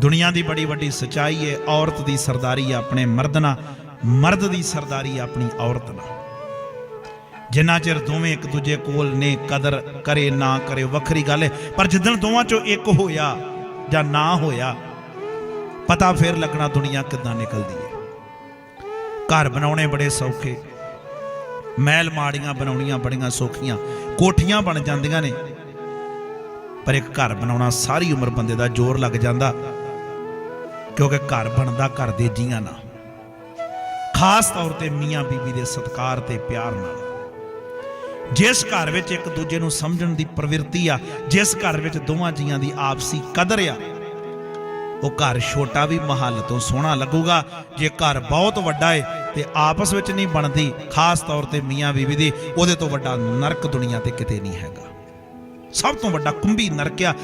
ਦੁਨੀਆ ਦੀ ਬੜੀ ਵੱਡੀ ਸਚਾਈ ਹੈ, ਔਰਤ ਦੀ ਸਰਦਾਰੀ ਆਪਣੇ ਮਰਦ ਨਾਲ ਮਰਦ ਦੀ ਸਰਦਾਰੀ ਆਪਣੀ ਔਰਤ ਨਾਲ ਜਿੰਨਾ ਚਿਰ ਦੋਵੇਂ ਇੱਕ ਦੂਜੇ ਕੋਲ ਨੇ ਕਦਰ ਕਰੇ ਨਾ ਕਰੇ, ਵੱਖਰੀ ਗੱਲ ਹੈ। ਪਰ ਜਿੱਦਣ ਦੋਵਾਂ ਚੋਂ ਇੱਕ ਹੋਇਆ ਜਾਂ ਨਾ ਹੋਇਆ, ਪਤਾ ਫਿਰ ਲੱਗਣਾ ਦੁਨੀਆ ਕਿੱਦਾਂ ਨਿਕਲਦੀ ਹੈ। ਘਰ ਬਣਾਉਣੇ ਬੜੇ ਸੌਖੇ, ਮਹਿਲ ਮਾੜੀਆਂ ਬਣਾਉਣੀਆਂ ਬੜੀਆਂ ਸੌਖੀਆਂ, ਕੋਠੀਆਂ ਬਣ ਜਾਂਦੀਆਂ ਨੇ, ਪਰ ਇੱਕ ਘਰ ਬਣਾਉਣਾ ਸਾਰੀ ਉਮਰ ਬੰਦੇ ਦਾ ਜ਼ੋਰ ਲੱਗ ਜਾਂਦਾ। ਕਿਉਂਕਿ ਘਰ ਬਣਦਾ ਘਰ ਦੇ ਜੀਆਂ ਨਾਲ। ਖਾਸ ਤੌਰ ਤੇ ਮੀਆਂ ਬੀਬੀ ਦੇ ਸਤਕਾਰ ਤੇ ਪਿਆਰ ਨਾਲ। ਜਿਸ ਘਰ ਵਿੱਚ ਇੱਕ ਦੂਜੇ ਨੂੰ ਸਮਝਣ ਦੀ ਪ੍ਰਵਿਰਤੀ ਆ, ਜਿਸ ਘਰ ਵਿੱਚ ਦੋਵਾਂ ਜੀਆਂ ਦੀ ਆਪਸੀ ਕਦਰ ਆ, ਉਹ ਘਰ ਛੋਟਾ ਵੀ ਮਹੱਲ ਤੋਂ ਸੋਹਣਾ ਲੱਗੂਗਾ। ਜੇ ਘਰ ਬਹੁਤ ਵੱਡਾ ਏ ਤੇ ਆਪਸ ਵਿੱਚ ਨਹੀਂ ਬਣਦੀ, ਖਾਸ ਤੌਰ ਤੇ ਮੀਆਂ ਬੀਵੀ ਦੀ, ਉਹਦੇ ਤੋਂ ਵੱਡਾ ਨਰਕ ਦੁਨੀਆ ਤੇ ਕਿਤੇ ਨਹੀਂ ਹੈਗਾ। ਸਭ ਤੋਂ ਵੱਡਾ ਕੁੰਭੀ ਨਰਕ ਆ